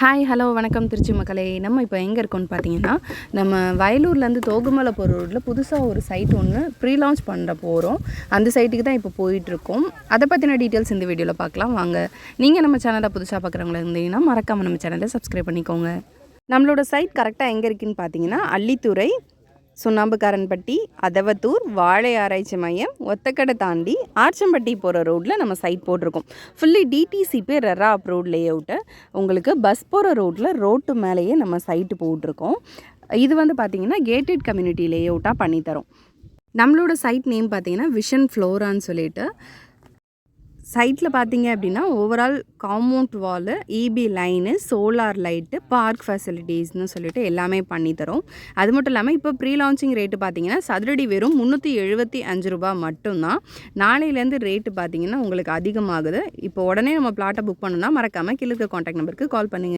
Hi hello வணக்கம் திருச்சி மக்களே. நம்ம இப்போ எங்கே இருக்கோம்னு பார்த்தீங்கன்னா நம்ம வயலூர்லேருந்து தோகுமலை போகிற ரோட்டில் புதுசாக ஒரு சைட் ஒன்று ப்ரீ லான்ச் பண்ண போகிறோம் அந்த சைட்டுக்கு தான் இப்போ போயிட்டுருக்கோம் அதை பற்றின டீட்டெயில்ஸ் இந்த வீடியோவில் பார்க்கலாம். வாங்க. நீங்கள் நம்ம சேனலை புதுசாக பார்க்குறவங்களா இருந்தீங்கன்னா மறக்காமல் நம்ம சேனலை சப்ஸ்கிரைப் பண்ணிக்கோங்க. நம்மளோட சைட் கரெக்டாக எங்கே இருக்குன்னு பார்த்தீங்கன்னா அள்ளித்துறை சுண்ணாம்புக்காரன்பட்டி அதவத்தூர் வாழை ஆராய்ச்சி மையம் ஒத்தக்கடை தாண்டி ஆர்ச்சம்பட்டி போகிற ரோட்டில் நம்ம சைட் போட்டிருக்கோம். Fully DTCP RERA approved layout உங்களுக்கு பஸ் போகிற ரோட்டில் ரோட்டு மேலேயே நம்ம சைட்டு போட்டிருக்கோம். இது வந்து பார்த்திங்கன்னா கேட்டட் கம்யூனிட்டி லே அவுட்டாக பண்ணித்தரோம். நம்மளோட சைட் நேம் பார்த்தீங்கன்னா விஷன் ஃப்ளோரான்னு சொல்லிட்டு சைட்டில் பார்த்தீங்க அப்படின்னா overall compound wall EB line solar light park ஃபெசிலிட்டிஸ்னு சொல்லிட்டு எல்லாமே பண்ணித்தரோம் அது மட்டும் இல்லாமல் இப்போ ப்ரீ லான்ச்சிங் ரேட்டு பார்த்தீங்கன்னா சதுரடி வெறும் முந்நூற்றி எழுபத்தி அஞ்சு ரூபா மட்டும்தான். நாளையிலேருந்து ரேட்டு பார்த்தீங்கன்னா உங்களுக்கு அதிகமாகுது. இப்போ உடனே நம்ம பிளாட்டை புக் பண்ணணும்னா மறக்காமல் கிழக்கு காண்டாக்ட் நம்பருக்கு கால் பண்ணுங்கள்